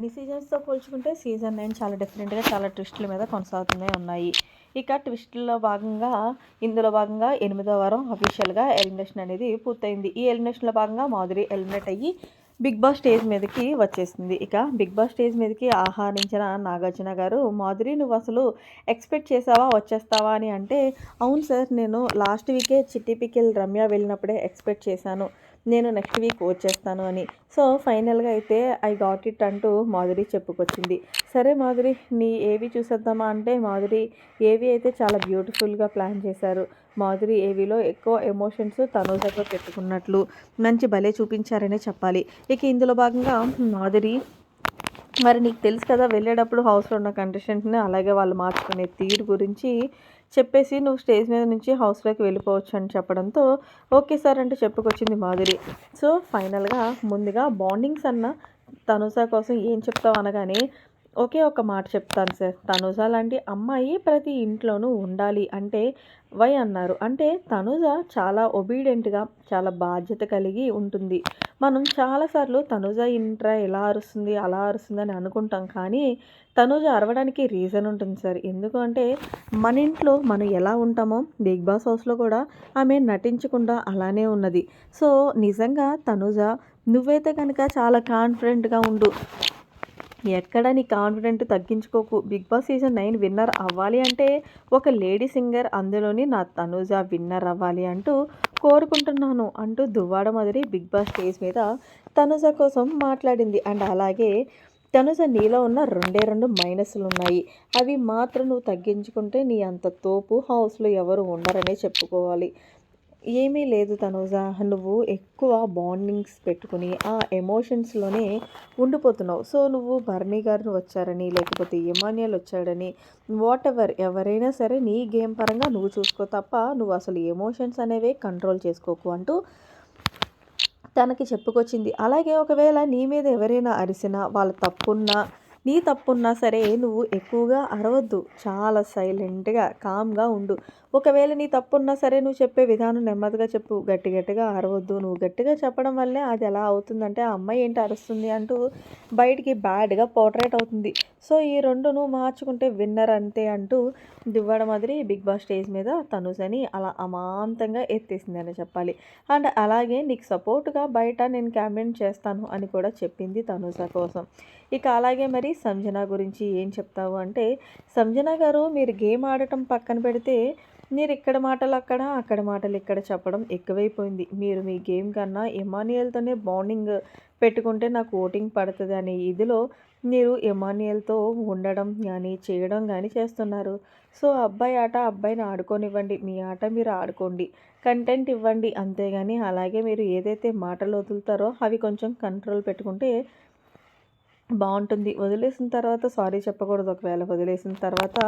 అన్ని సీజన్స్తో పోల్చుకుంటే season nine చాలా డిఫరెంట్గా చాలా ట్విస్టుల మీద కొనసాగుతూనే ఉన్నాయి. ఇక ట్విస్టుల్లో భాగంగా ఇందులో భాగంగా ఎనిమిదో వారం అఫీషియల్గా ఎలిమినేషన్ అనేది పూర్తయింది. ఈ ఎలిమినేషన్లో భాగంగా మాధురి ఎలిమినేట్ అయ్యి బిగ్ బాస్ స్టేజ్ మీదకి వచ్చేసింది. ఇక బిగ్ బాస్ స్టేజ్ మీదకి ఆహ్వానించిన నాగార్జున గారు మాధురి నువ్వు అసలు ఎక్స్పెక్ట్ చేసావా? వచ్చేస్తావా? అని అంటే అవును సార్ నేను లాస్ట్ వీకే చిట్టి పికిల్ రమ్య వెళ్ళినప్పుడే ఎక్స్పెక్ట్ చేశాను. నేను నెక్స్ట్ వీక్ వచ్చేస్తాను అని. సో ఫైనల్గా అయితే ఐ గాట్ ఇట్ అంటూ మాధురి చెప్పుకొచ్చింది. సరే మాధురి నీ ఏవి చూసేద్దామా? అంటే మాధురి ఏవి అయితే చాలా బ్యూటిఫుల్గా ప్లాన్ చేశారు. మాధురి ఏవిలో ఎక్కువ ఎమోషన్స్ తనూజతో పెట్టుకున్నట్లు మంచి భలే చూపించారనే చెప్పాలి. ఇక ఇందులో భాగంగా మాధురి మరి నీకు తెలుసు కదా వెళ్ళేటప్పుడు హౌస్లో ఉన్న కండిషన్స్ని అలాగే వాళ్ళు మార్చుకునే తీరు గురించి చెప్పేసి నువ్వు స్టేజ్ మీద నుంచి హౌస్లోకి వెళ్ళిపోవచ్చు అని చెప్పడంతో ఓకే సార్ అంటే చెప్పుకొచ్చింది మాధురి సో ఫైనల్గా ముందుగా బాండింగ్స్ అన్న తనుజ కోసం ఏం చెప్తావు అనగానే ఒకే ఒక మాట చెప్తాను సార్. తనుజ లాంటి అమ్మాయి ప్రతి ఇంట్లోనూ ఉండాలి అంటే వై అన్నారు. అంటే తనుజ చాలా ఒబీడియంట్గా చాలా బాధ్యత కలిగి ఉంటుంది. మనం చాలాసార్లు తనుజ ఇంట్రా ఎలా అరుస్తుంది అలా అరుస్తుంది అని అనుకుంటాం కానీ తనుజ అరవడానికి రీజన్ ఉంటుంది సార్. ఎందుకు అంటే మన ఇంట్లో మనం ఎలా ఉంటామో బిగ్ బాస్ హౌస్లో కూడా ఆమె నటించకుండా అలానే ఉన్నది. సో నిజంగా తనుజ నువ్వైతే కనుక చాలా కాన్ఫిడెంట్గా ఉండు. ఎక్కడ నీ confident తగ్గించుకోకు. Bigg Boss season nine winner అవ్వాలి అంటే ఒక లేడీ సింగర్ అందులోని నా తనుజ విన్నర్ అవ్వాలి అంటూ కోరుకుంటున్నాను అంటూ దువ్వాడ మాదిరి బిగ్ బాస్ స్టేజ్ మీద తనుజ కోసం మాట్లాడింది. అండ్ అలాగే తనుజ నీలో ఉన్న రెండే రెండు మైనస్లు ఉన్నాయి. అవి మాత్రం నువ్వు తగ్గించుకుంటే నీ అంత తోపు హౌస్లో ఎవరు ఉండరనే చెప్పుకోవాలి. ఏమీ లేదు తనూజ. నువ్వు ఎక్కువ బాండింగ్స్ పెట్టుకుని ఆ ఎమోషన్స్లోనే ఉండిపోతున్నావు. సో నువ్వు భరణి గారు వచ్చారని లేకపోతే ఎమాన్యుల్ వచ్చాడని వాట్ ఎవర్ ఎవరైనా సరే నీ గేమ్ పరంగా నువ్వు చూసుకో తప్ప నువ్వు అసలు ఎమోషన్స్ అనేవే కంట్రోల్ చేసుకోకు అంటూ తనకి చెప్పుకొచ్చింది. అలాగే ఒకవేళ నీ మీద ఎవరైనా అరిసినా వాళ్ళ తప్పున్నా నీ తప్పున్నా సరే నువ్వు ఎక్కువగా అరవద్దు. చాలా సైలెంట్గా కామ్గా ఉండు. ఒకవేళ నీ తప్పున్నా సరే నువ్వు చెప్పే విధానం నెమ్మదిగా చెప్పు. గట్టి గట్టిగా అరవద్దు. నువ్వు గట్టిగా చెప్పడం వల్లే అది ఎలా అవుతుందంటే ఆ అమ్మాయి ఏంటి అరుస్తుంది అంటూ బయటికి బ్యాడ్గా పోర్ట్రేట్ అవుతుంది. సో ఈ రెండు నువ్వు మార్చుకుంటే విన్నర్ అంతే అంటూ దివ్వడ మాదిరి బిగ్ బాస్ స్టేజ్ మీద తనుసని అలా అమాంతంగా ఎత్తేసింది అని చెప్పాలి. అండ్ అలాగే నీకు సపోర్ట్గా బయట నేను క్యాంపెయిన్ చేస్తాను అని కూడా చెప్పింది తనుస కోసం. ఇక అలాగే మరి సంజన గురించి ఏం చెప్తావు అంటే సంజన గారు మీరు గేమ్ ఆడటం పక్కన పెడితే మీరు ఇక్కడ మాటలు అక్కడ అక్కడ మాటలు ఇక్కడ చెప్పడం ఎక్కువైపోయింది. మీరు మీ గేమ్ కన్నా ఎమానియల్తోనే బాండింగ్ పెట్టుకుంటే నాకు ఓటింగ్ పడుతుంది అనే ఇదిలో మీరు ఎమానియల్తో ఉండడం కానీ చేయడం కానీ చేస్తున్నారు. సో అబ్బాయి ఆట అబ్బాయిని ఆడుకోనివ్వండి మీ ఆట మీరు ఆడుకోండి కంటెంట్ ఇవ్వండి అంతేగాని అలాగే మీరు ఏదైతే మాటలు వదులుతారో అవి కొంచెం కంట్రోల్ పెట్టుకుంటే బాగుంటుంది. వదిలేసిన తర్వాత సారీ చెప్పకూడదు ఒకవేళ. వదిలేసిన తర్వాత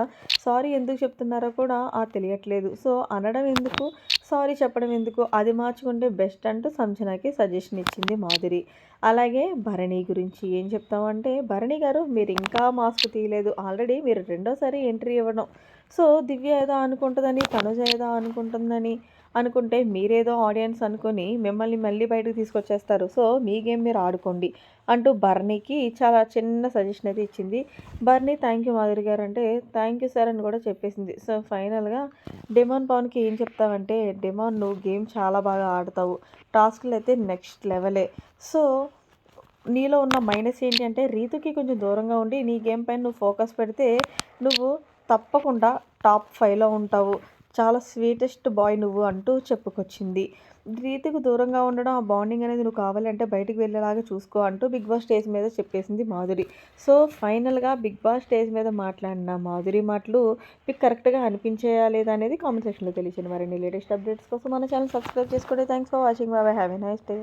సారీ ఎందుకు చెప్తున్నారో కూడా ఆ తెలియట్లేదు. సో అనడం ఎందుకు? సారీ చెప్పడం ఎందుకు? అది మార్చుకుంటే బెస్ట్ అంటూ సంజనకి సజెషన్ ఇచ్చింది మాధురి. అలాగే భరణి గురించి ఏం చెప్తామంటే భరణి గారు మీరు ఇంకా మాస్క్ తీయలేదు. ఆల్రెడీ మీరు రెండోసారి ఎంట్రీ ఇవ్వడం. సో దివ్య ఏదో అనుకుంటుందని తనుజ ఏదో అనుకుంటుందని అనుకుంటే మీరేదో ఆడియన్స్ అనుకొని మిమ్మల్ని మళ్ళీ బయటకు తీసుకొచ్చేస్తారు. సో మీ గేమ్ మీరు ఆడుకోండి అంటూ బర్నీకి చాలా చిన్న సజెషన్ అయితే ఇచ్చింది. బర్నీ థ్యాంక్ యూ మాధురి గారు అంటే థ్యాంక్ యూ సార్ అని కూడా చెప్పేసింది. సో ఫైనల్గా డిమాన్ పవన్కి ఏం చెప్తావంటే డిమాన్ నువ్వు గేమ్ చాలా బాగా ఆడతావు. టాస్క్లు అయితే నెక్స్ట్ లెవెలే. సో నీలో ఉన్న మైనస్ ఏంటి అంటే రీతుకి కొంచెం దూరంగా ఉండి నీ గేమ్ పైన నువ్వు ఫోకస్ పెడితే నువ్వు తప్పకుండా టాప్ ఫైవ్లో ఉంటావు. చాలా స్వీటెస్ట్ బాయ్ నువ్వు అంటూ చెప్పుకొచ్చింది. రీతికి దూరంగా ఉండడం ఆ బాండింగ్ అనేది నువ్వు కావాలంటే బయటికి వెళ్ళేలాగా చూసుకో అంటూ బిగ్ బాస్ స్టేజ్ మీద చెప్పేసింది మాధురి. సో ఫైనల్గా బిగ్ బాస్ స్టేజ్ మీద మాట్లాడిన మాధురి మాటలు మీకు కరెక్ట్గా అనిపించేయా లేదా అనేది కామెంట్ సెక్షన్లో తెలిసింది మరిన్ని లేటెస్ట్ అప్డేట్స్ కోసం మన ఛానల్ సబ్స్క్రైబ్ చేసుకోండి. Thanks for watching. బాబాయ్ హ్యావ్ ఎ నైస్ డే.